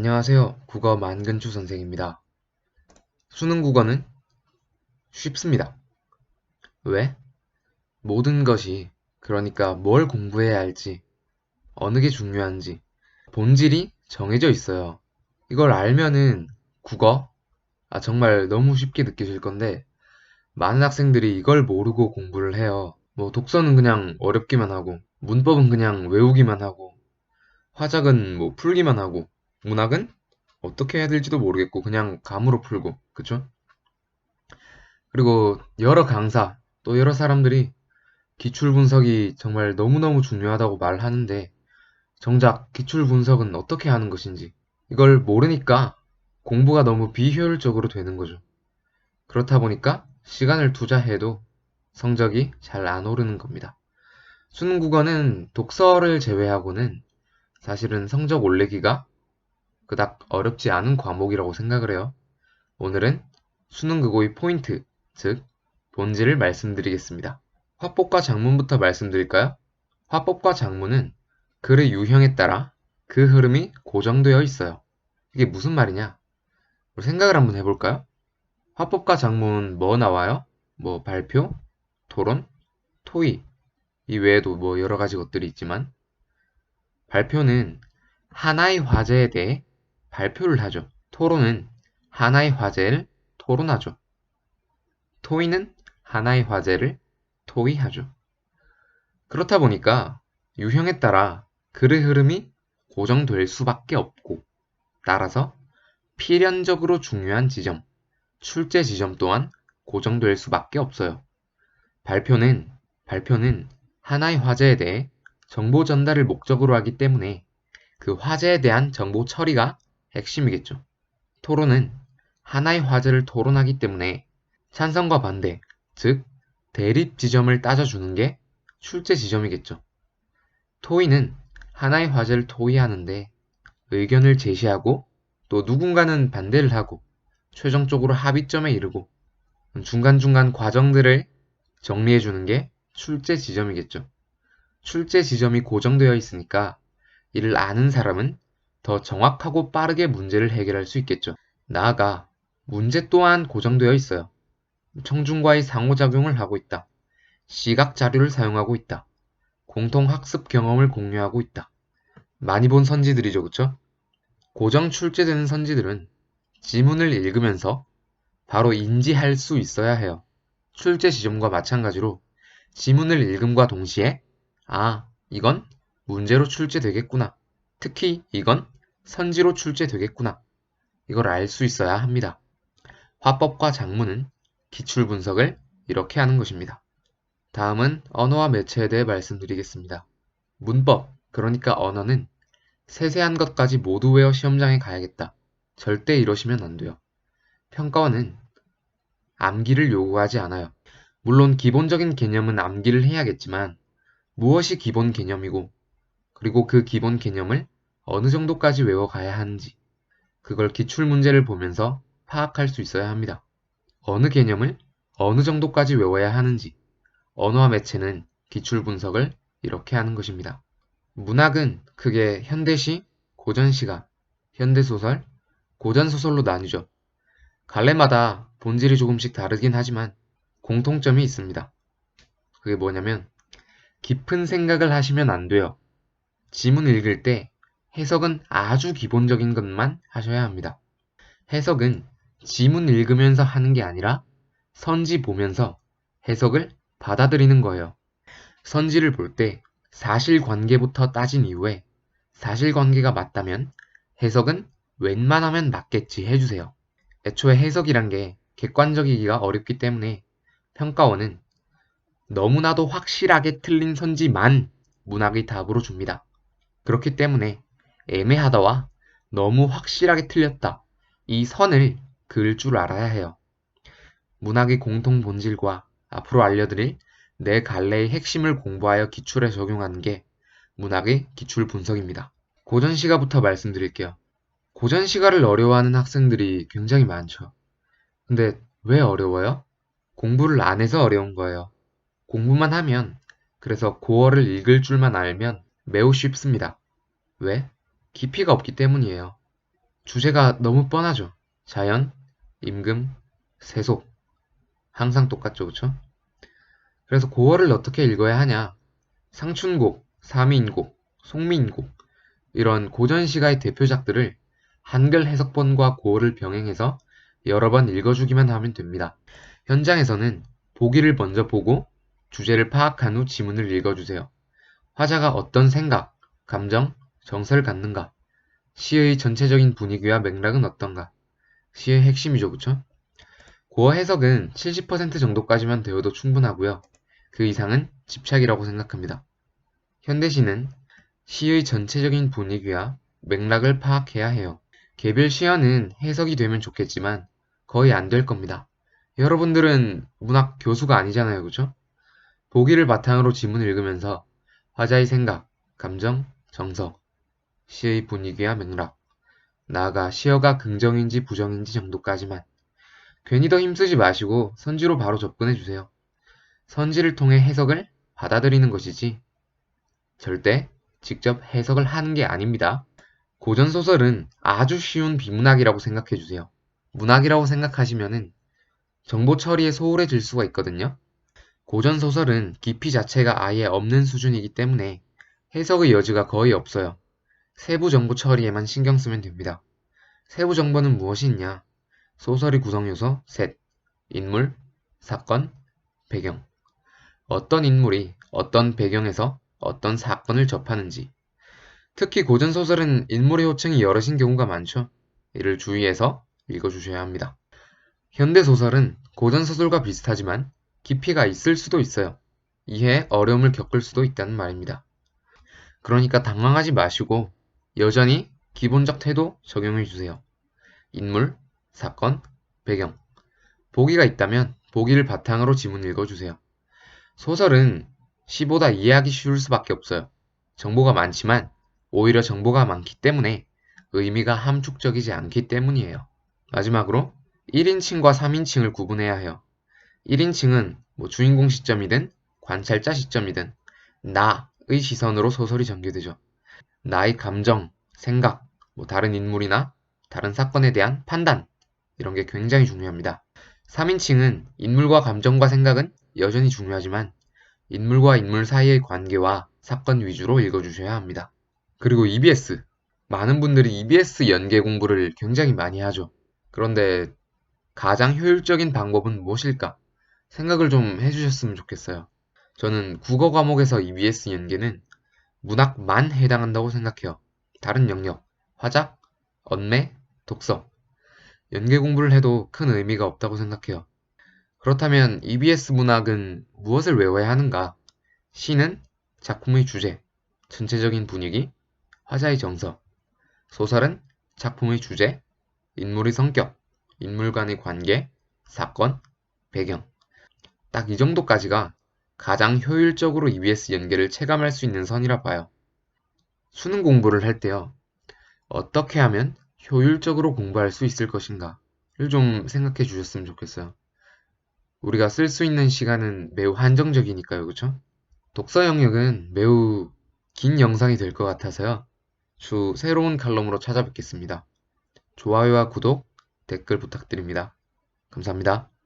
안녕하세요. 국어 만근추 선생입니다. 수능 국어는 쉽습니다. 왜? 모든 것이, 그러니까 뭘 공부해야 할지, 어느 게 중요한지, 본질이 정해져 있어요. 이걸 알면은 국어, 아, 정말 너무 쉽게 느껴질 건데, 많은 학생들이 이걸 모르고 공부를 해요. 뭐, 독서는 그냥 어렵기만 하고, 문법은 그냥 외우기만 하고, 화작은 뭐 풀기만 하고, 문학은 어떻게 해야 될지도 모르겠고 그냥 감으로 풀고 그쵸? 그리고 여러 강사 또 여러 사람들이 기출 분석이 정말 너무너무 중요하다고 말하는데 정작 기출 분석은 어떻게 하는 것인지 이걸 모르니까 공부가 너무 비효율적으로 되는 거죠. 그렇다 보니까 시간을 투자해도 성적이 잘 안 오르는 겁니다. 수능 국어는 독서를 제외하고는 사실은 성적 올리기가 그닥 어렵지 않은 과목이라고 생각을 해요. 오늘은 수능 국어의 포인트, 즉 본질을 말씀드리겠습니다. 화법과 장문부터 말씀드릴까요? 화법과 장문은 글의 유형에 따라 그 흐름이 고정되어 있어요. 이게 무슨 말이냐? 생각을 한번 해볼까요? 화법과 장문 뭐 나와요? 뭐 발표, 토론, 토의 이 외에도 뭐 여러 가지 것들이 있지만 발표는 하나의 화제에 대해 발표를 하죠. 토론은 하나의 화제를 토론하죠. 토의는 하나의 화제를 토의하죠. 그렇다 보니까 유형에 따라 글의 흐름이 고정될 수밖에 없고 따라서 필연적으로 중요한 지점, 출제 지점 또한 고정될 수밖에 없어요. 발표는 발표는 하나의 화제에 대해 정보 전달을 목적으로 하기 때문에 그 화제에 대한 정보 처리가 핵심이겠죠. 토론은 하나의 화제를 토론하기 때문에 찬성과 반대, 즉 대립 지점을 따져주는 게 출제 지점이겠죠. 토의는 하나의 화제를 토의하는데 의견을 제시하고 또 누군가는 반대를 하고 최종적으로 합의점에 이르고 중간중간 과정들을 정리해주는 게 출제 지점이겠죠. 출제 지점이 고정되어 있으니까 이를 아는 사람은 더 정확하고 빠르게 문제를 해결할 수 있겠죠. 나아가 문제 또한 고정되어 있어요. 청중과의 상호작용을 하고 있다. 시각 자료를 사용하고 있다. 공통 학습 경험을 공유하고 있다. 많이 본 선지들이죠, 그쵸? 고정 출제되는 선지들은 지문을 읽으면서 바로 인지할 수 있어야 해요. 출제 지점과 마찬가지로 지문을 읽음과 동시에 아, 이건 문제로 출제되겠구나. 특히 이건 선지로 출제되겠구나. 이걸 알 수 있어야 합니다. 화법과 작문은 기출 분석을 이렇게 하는 것입니다. 다음은 언어와 매체에 대해 말씀드리겠습니다. 문법, 그러니까 언어는 세세한 것까지 모두 외워 시험장에 가야겠다. 절대 이러시면 안 돼요. 평가원은 암기를 요구하지 않아요. 물론 기본적인 개념은 암기를 해야겠지만 무엇이 기본 개념이고 그리고 그 기본 개념을 어느 정도까지 외워가야 하는지 그걸 기출 문제를 보면서 파악할 수 있어야 합니다. 어느 개념을 어느 정도까지 외워야 하는지 언어와 매체는 기출 분석을 이렇게 하는 것입니다. 문학은 크게 현대시, 고전시가, 현대소설, 고전소설로 나뉘죠. 갈래마다 본질이 조금씩 다르긴 하지만 공통점이 있습니다. 그게 뭐냐면 깊은 생각을 하시면 안 돼요. 지문 읽을 때 해석은 아주 기본적인 것만 하셔야 합니다. 해석은 지문 읽으면서 하는 게 아니라 선지 보면서 해석을 받아들이는 거예요. 선지를 볼 때 사실관계부터 따진 이후에 사실관계가 맞다면 해석은 웬만하면 맞겠지 해주세요. 애초에 해석이란 게 객관적이기가 어렵기 때문에 평가원은 너무나도 확실하게 틀린 선지만 문학의 답으로 줍니다. 그렇기 때문에 애매하다와 너무 확실하게 틀렸다. 이 선을 그을 줄 알아야 해요. 문학의 공통 본질과 앞으로 알려드릴 네 갈래의 핵심을 공부하여 기출에 적용하는 게 문학의 기출 분석입니다. 고전시가부터 말씀드릴게요. 고전시가를 어려워하는 학생들이 굉장히 많죠. 근데 왜 어려워요? 공부를 안 해서 어려운 거예요. 공부만 하면, 그래서 고어를 읽을 줄만 알면 매우 쉽습니다. 왜? 깊이가 없기 때문이에요. 주제가 너무 뻔하죠. 자연, 임금, 세속. 항상 똑같죠, 그쵸? 그래서 고어를 어떻게 읽어야 하냐? 상춘곡, 사미인곡, 송미인곡 이런 고전 시가의 대표작들을 한글 해석본과 고어를 병행해서 여러 번 읽어주기만 하면 됩니다. 현장에서는 보기를 먼저 보고 주제를 파악한 후 지문을 읽어주세요. 화자가 어떤 생각, 감정, 정서를 갖는가? 시의 전체적인 분위기와 맥락은 어떤가? 시의 핵심이죠, 그쵸? 고어 해석은 70% 정도까지만 되어도 충분하고요. 그 이상은 집착이라고 생각합니다. 현대시는 시의 전체적인 분위기와 맥락을 파악해야 해요. 개별 시어는 해석이 되면 좋겠지만 거의 안 될 겁니다. 여러분들은 문학 교수가 아니잖아요, 그죠? 보기를 바탕으로 지문을 읽으면서 화자의 생각, 감정, 정서, 시의 분위기와 맥락, 나아가 시어가 긍정인지 부정인지 정도까지만 괜히 더 힘쓰지 마시고 선지로 바로 접근해 주세요. 선지를 통해 해석을 받아들이는 것이지 절대 직접 해석을 하는 게 아닙니다. 고전소설은 아주 쉬운 비문학이라고 생각해 주세요. 문학이라고 생각하시면은 정보 처리에 소홀해질 수가 있거든요. 고전 소설은 깊이 자체가 아예 없는 수준이기 때문에 해석의 여지가 거의 없어요. 세부 정보 처리에만 신경 쓰면 됩니다. 세부 정보는 무엇이 있냐? 소설의 구성 요소 셋. 인물, 사건, 배경. 어떤 인물이 어떤 배경에서 어떤 사건을 접하는지. 특히 고전 소설은 인물의 호칭이 여럿인 경우가 많죠. 이를 주의해서 읽어주셔야 합니다. 현대 소설은 고전 소설과 비슷하지만 깊이가 있을 수도 있어요. 이해에 어려움을 겪을 수도 있다는 말입니다. 그러니까 당황하지 마시고 여전히 기본적 태도 적용해 주세요. 인물, 사건, 배경. 보기가 있다면 보기를 바탕으로 지문 읽어주세요. 소설은 시보다 이해하기 쉬울 수밖에 없어요. 정보가 많지만 오히려 정보가 많기 때문에 의미가 함축적이지 않기 때문이에요. 마지막으로 1인칭과 3인칭을 구분해야 해요. 1인칭은 뭐 주인공 시점이든 관찰자 시점이든 나의 시선으로 소설이 전개되죠. 나의 감정, 생각, 뭐 다른 인물이나 다른 사건에 대한 판단 이런 게 굉장히 중요합니다. 3인칭은 인물과 감정과 생각은 여전히 중요하지만 인물과 인물 사이의 관계와 사건 위주로 읽어주셔야 합니다. 그리고 EBS. 많은 분들이 EBS 연계 공부를 굉장히 많이 하죠. 그런데 가장 효율적인 방법은 무엇일까? 생각을 좀 해주셨으면 좋겠어요. 저는 국어 과목에서 EBS 연계는 문학만 해당한다고 생각해요. 다른 영역, 화작, 언매, 독서. 연계 공부를 해도 큰 의미가 없다고 생각해요. 그렇다면 EBS 문학은 무엇을 외워야 하는가? 시는 작품의 주제, 전체적인 분위기, 화자의 정서. 소설은 작품의 주제, 인물의 성격, 인물 간의 관계, 사건, 배경. 딱 이 정도까지가 가장 효율적으로 EBS 연계를 체감할 수 있는 선이라 봐요. 수능 공부를 할 때요. 어떻게 하면 효율적으로 공부할 수 있을 것인가를 좀 생각해 주셨으면 좋겠어요. 우리가 쓸 수 있는 시간은 매우 한정적이니까요, 그쵸? 독서 영역은 매우 긴 영상이 될 것 같아서요. 주 새로운 칼럼으로 찾아뵙겠습니다. 좋아요와 구독, 댓글 부탁드립니다. 감사합니다.